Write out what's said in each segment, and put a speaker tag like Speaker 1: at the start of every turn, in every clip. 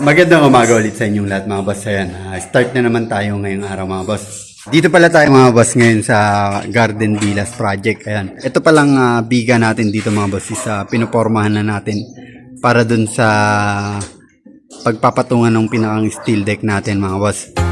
Speaker 1: Magandang umaga ulit sa inyong lahat mga boss. Ayan, ah, start na naman tayo ngayong araw mga boss. Dito pala tayo mga boss ngayon sa Garden Villas Project. Ayan. Ito palang uh, biga natin dito mga boss is uh, pinopormahan na natin para dun sa pagpapatungan ng pinakang steel deck natin mga boss.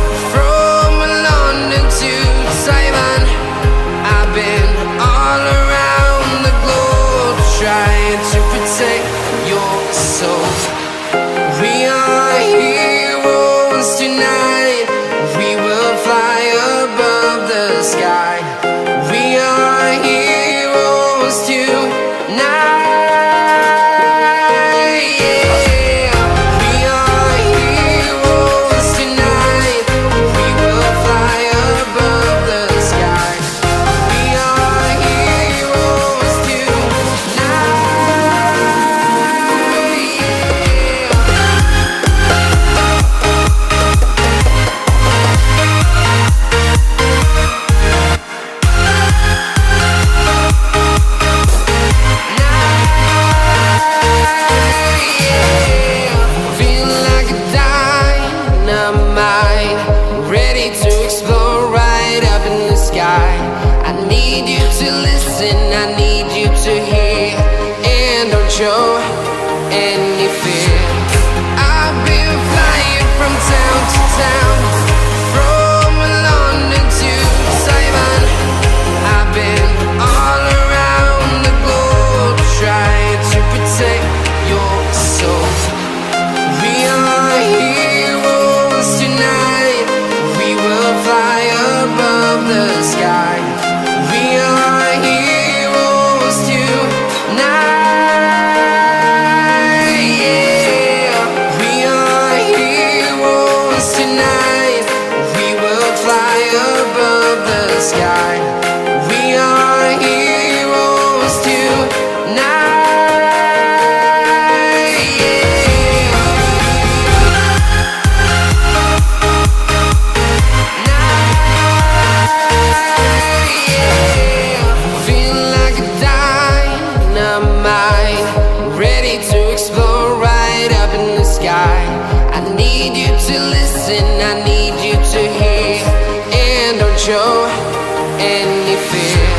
Speaker 2: any fear.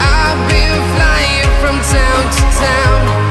Speaker 2: I've been flying from town to town,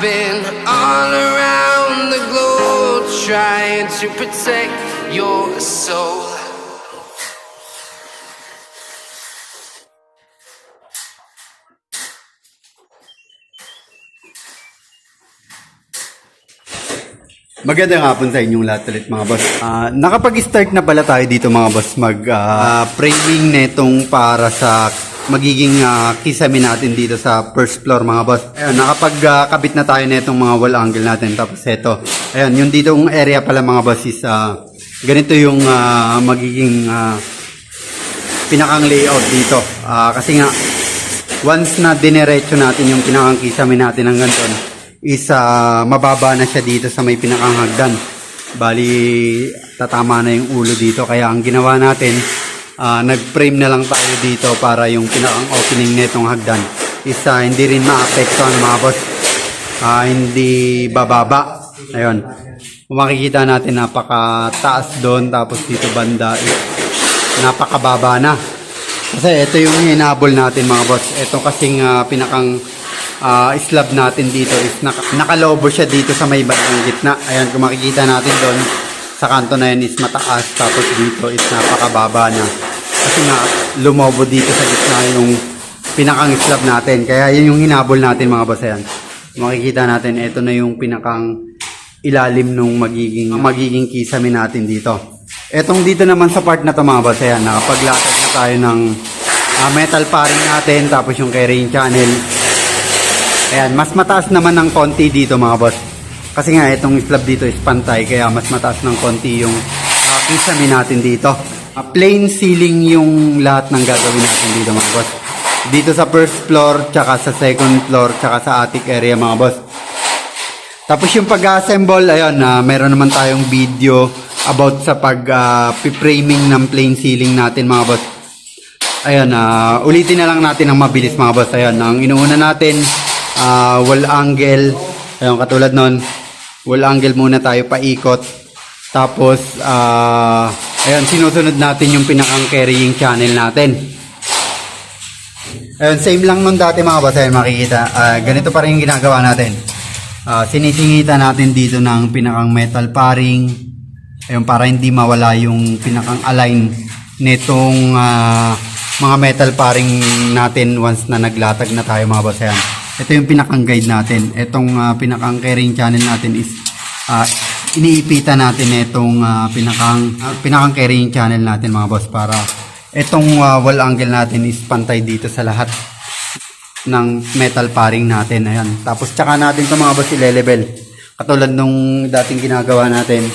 Speaker 2: Been all around the globe trying to protect your soul.
Speaker 1: Magandang hapon sa inyong lahat ulit mga boss. Ah, nakapag-start na pala tayo dito mga boss mag ah, framing netong para sa magiging ah, kisame natin dito sa first floor mga boss. Ayun, nakapag-kabit na tayo netong mga wall angle natin. Tapos ito, ayun, yung ditong area pala mga boss is ah, ganito yung ah, magiging ah, pinakang layout dito. Ah, kasi nga, once na dinerecho natin yung pinakang kisame natin hanggang doon, is ah, mababa na siya dito sa may pinakang hagdan. Bali, tatama na yung ulo dito. Kaya ang ginawa natin, ah, nag-frame na lang tayo dito para yung pinakang opening netong hagdan is ah, hindi rin maapektuhan mga boss. Ah, hindi bababa. Ayun. Kung makikita natin, napakataas doon. Tapos dito banda is napakababa na. Kasi ito yung hinabol natin mga boss. Ito kasing ah, pinakang ah, slab natin dito is naka, nakalobo siya dito sa may bandang gitna. Ayan, kung makikita natin doon, sa kanto na yan is mataas. Tapos dito is napakababa na. Kasi nga, lumobo dito sa gitna yung pinakang slab natin. Kaya yun yung hinabol natin mga boss. Ayan. Makikita natin, ito na yung pinakang ilalim nung magiging magiging kisame natin dito. Etong dito naman sa part na to mga boss, ayan, nakapaglatag na tayo ng ah, metal paring natin, tapos yung carrying channel. Ayan, mas mataas naman ng konti dito mga boss. Kasi nga, itong slab dito is pantay, kaya mas mataas ng konti yung uh, kisame natin dito. Ah, plain ceiling yung lahat ng gagawin natin dito mga boss. Dito sa first floor, tsaka sa second floor, tsaka sa attic area mga boss. Tapos yung pag-assemble, ayun, na meron naman tayong video about sa pag-framing ng plain ceiling natin mga boss. Ayun, ah, ulitin na lang natin ang mabilis mga boss. Ayun, ang inuuna natin, ah, wall angle. Ayun, katulad nun, wall angle muna tayo paikot. Tapos, ah, ayun, sinusunod natin yung pinakang carrying channel natin. Ayun, same lang nung dati mga boss. Ayun, makikita. Ah, ganito pa rin yung ginagawa natin. Ah, sinisingita natin dito ng pinakang metal paring. Ayun, para hindi mawala yung pinakang align nitong ah, mga metal paring natin once na naglatag na tayo mga boss. Ayan. Ito yung pinakang guide natin. Itong ah, pinakang carrying channel natin is ah, iniipitan natin itong ah, pinakang, ah, pinakang carrying channel natin mga boss para itong ah, wall angle natin is pantay dito sa lahat ng metal paring natin. Ayan. Tapos tsaka natin ito mga boss ile-level. Katulad nung dating ginagawa natin.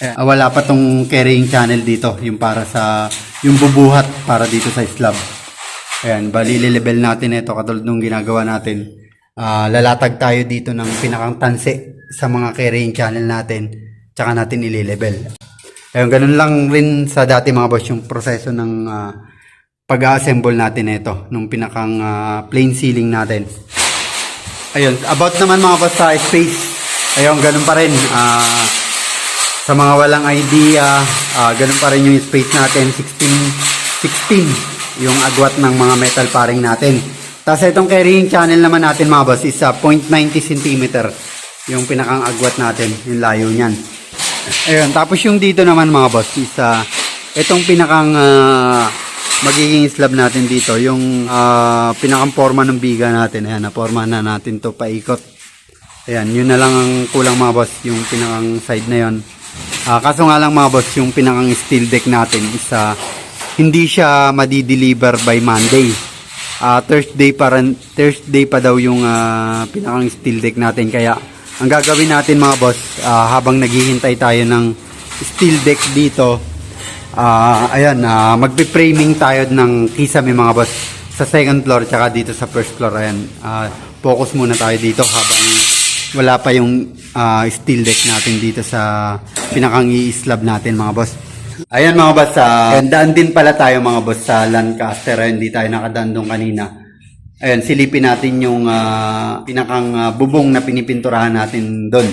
Speaker 1: Eh, wala pa tong carrying channel dito. Yung para sa, yung bubuhat para dito sa slab. Ayan, bali level natin ito katulad nung ginagawa natin. Ah, lalatag tayo dito ng pinakang tanse sa mga carrying channel natin. Tsaka natin ile-level. Ayun, ganun lang rin sa dati mga boss yung proseso ng ah, pag-assemble natin ito nung pinakang ah, plain ceiling natin. Ayun, about naman mga boss sa space. Ayun, ganun pa rin. Ah, sa mga walang idea, ah, ganun pa rin yung space natin, 16, 16 yung agwat ng mga metal paring natin. Tapos itong carrying channel naman natin mga boss is ah, 0.90 cm yung pinakang agwat natin, yung layo niyan. Ayun, tapos yung dito naman mga boss is ah, itong pinakang ah, magiging slab natin dito, yung ah, pinakang forma ng biga natin. Ayan, na forma na natin to paikot. Ayan, yun na lang ang kulang mga boss, yung pinakang side na yon. Ah, kaso nga lang mga boss, yung pinakang steel deck natin is ah, hindi siya madi-deliver by Monday. Ah, Thursday pa rin, Thursday pa daw yung ah, pinakang steel deck natin kaya ang gagawin natin mga boss ah, habang naghihintay tayo ng steel deck dito ah ayan ah, magpe-framing tayo ng kisame mga boss sa second floor tsaka dito sa first floor ayan ah, focus muna tayo dito habang wala pa yung ah, steel deck natin dito sa pinakang i-slab natin mga boss Ayan mga boss, uh, daan din pala tayo mga boss sa Lancaster. Ayun, hindi tayo nakadaan doon kanina. Ayan, silipin natin yung ah, pinakang ah, bubong na pinipinturahan natin doon.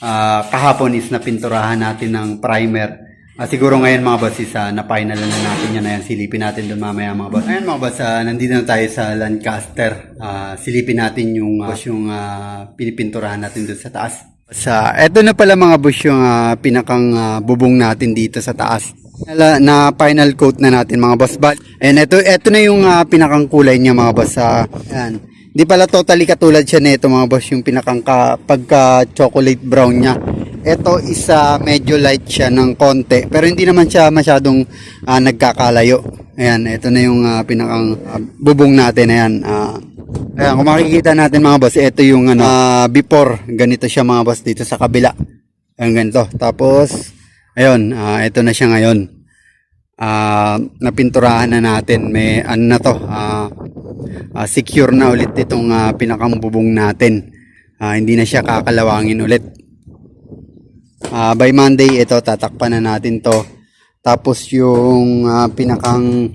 Speaker 1: Ah, kahapon is napinturahan natin ng primer. Ah, siguro ngayon mga boss is uh, na-final na natin yan. Ayan, silipin natin doon mamaya mga boss. Ayan mga boss, ah, nandito na tayo sa Lancaster. Ah, silipin natin yung, boss, yung ah, pinipinturahan natin doon sa taas. Sa eto na pala mga boss yung ah, pinakang ah, bubong natin dito sa taas. Na, na final coat na natin mga boss. But, and ito, ito na yung ah, pinakang kulay niya mga boss. sa ayan. Hindi pala totally katulad siya nito mga boss yung pinakang ka, pagka chocolate brown niya. Ito isa medyo light siya ng konti pero hindi naman siya masyadong ah, nagkakalayo. Ayan, ito na yung ah, pinakang ah, bubong natin. Ayan, ah, ayan, kung makikita natin mga boss, ito yung ano, ah, before. Ganito siya mga boss dito sa kabila. Ayan, ganito. Tapos, ayun, ah, ito na siya ngayon. Ah, napinturahan na natin. May ano na to, ah, ah, secure na ulit itong ah, pinakang bubong natin. Ah, hindi na siya kakalawangin ulit. Ah, by Monday, ito, tatakpan na natin to. Tapos yung ah, pinakang,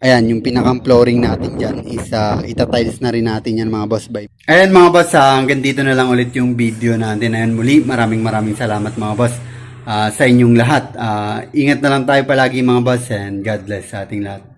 Speaker 1: ayan, yung pinakang flooring natin dyan is uh, itatiles na rin natin yan mga boss. Bye. Ayan mga boss, ah, hanggang dito na lang ulit yung video natin. Ayan muli, maraming maraming salamat mga boss ah, sa inyong lahat. Ah, ingat na lang tayo palagi mga boss and God bless sa ating lahat.